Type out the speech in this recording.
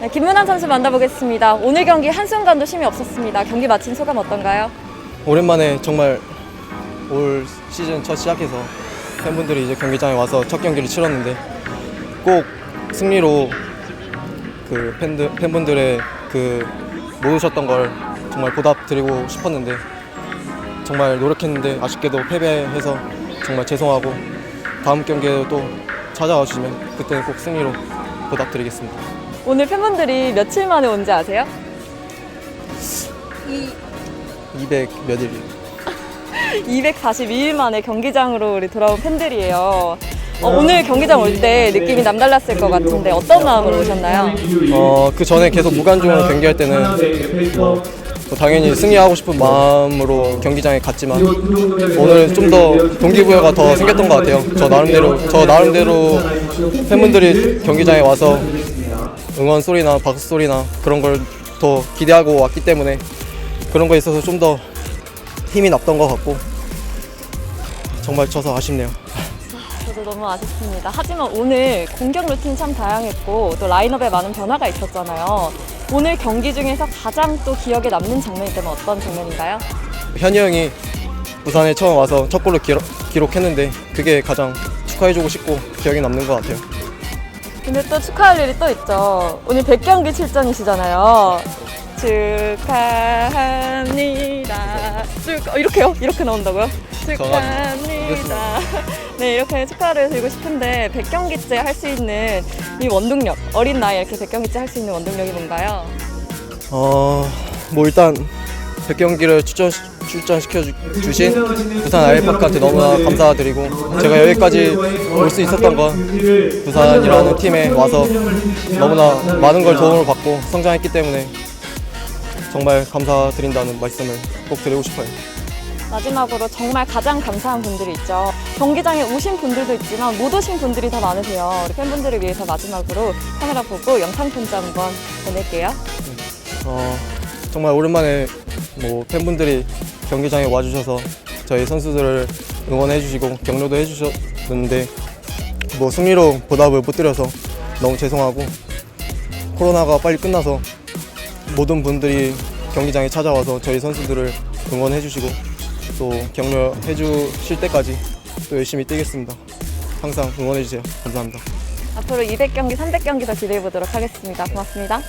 네, 김문환 선수 만나보겠습니다. 오늘 경기 한순간도 쉼이 없었습니다. 경기 마친 소감 어떤가요? 오랜만에 정말 올 시즌 첫 시작해서 팬분들이 이제 경기장에 와서 첫 경기를 치렀는데 꼭 승리로 그 팬들, 팬분들의 그 모으셨던 걸 정말 보답드리고 싶었는데 정말 노력했는데 아쉽게도 패배해서 정말 죄송하고 다음 경기에 또 찾아와 주시면 그때는 꼭 승리로 보답드리겠습니다. 오늘 팬분들이 며칠 만에 온지 아세요? 200 몇 일이 242일 만에 경기장으로 우리 돌아온 팬들이에요. 어, 오늘 경기장 올 때 느낌이 남달랐을 것 같은데 어떤 마음으로 오셨나요? 어, 그 전에 계속 무관중으로 경기할 때는 뭐, 뭐 당연히 승리하고 싶은 마음으로 경기장에 갔지만 오늘은 좀더 동기부여가 더 생겼던 것 같아요. 저 나름대로 저 나름대로 팬분들이 경기장에 와서 응원 소리나 박수 소리나 그런 걸 더 기대하고 왔기 때문에 그런 거에 있어서 좀 더 힘이 났던 것 같고 정말 쳐서 아쉽네요. 저도 너무 아쉽습니다. 하지만 오늘 공격 루틴 참 다양했고 또 라인업에 많은 변화가 있었잖아요. 오늘 경기 중에서 가장 또 기억에 남는 장면이 있다면 어떤 장면인가요? 현이 형이 부산에 처음 와서 첫 골을 기록, 기록했는데 그게 가장 축하해주고 싶고 기억에 남는 것 같아요. 근데 또 축하할 일이 또 있죠. 오늘 100경기 출전이시잖아요. 축하합니다. 축 어, 이렇게요? 이렇게 나온다고요? 축하합니다. 네, 이렇게 축하를 드리고 싶은데 100경기째 할 수 있는 이 원동력, 어린 나이에 이렇게 100경기째 할 수 있는 원동력이 뭔가요? 어, 뭐 일단 100경기를 출전, 출전시켜 주, 주신 부산 아이파크한테 너무나 감사드리고 제가 여기까지 올 수 있었던 건 부산이라는 팀에 와서 너무나 많은 걸 도움을 받고 성장했기 때문에 정말 감사드린다는 말씀을 꼭 드리고 싶어요. 마지막으로 정말 가장 감사한 분들이 있죠. 경기장에 오신 분들도 있지만 못 오신 분들이 더 많으세요. 우리 팬분들을 위해서 마지막으로 카메라 보고 영상 편지 한번 보낼게요. 어, 정말 오랜만에 뭐 팬분들이 경기장에 와주셔서 저희 선수들을 응원해주시고 격려도 해주셨는데 뭐 승리로 보답을 못 드려서 너무 죄송하고 코로나가 빨리 끝나서 모든 분들이 경기장에 찾아와서 저희 선수들을 응원해주시고 또 격려해주실 때까지 또 열심히 뛰겠습니다. 항상 응원해주세요. 감사합니다. 앞으로 200경기, 300경기 더 기대해 보도록 하겠습니다. 고맙습니다.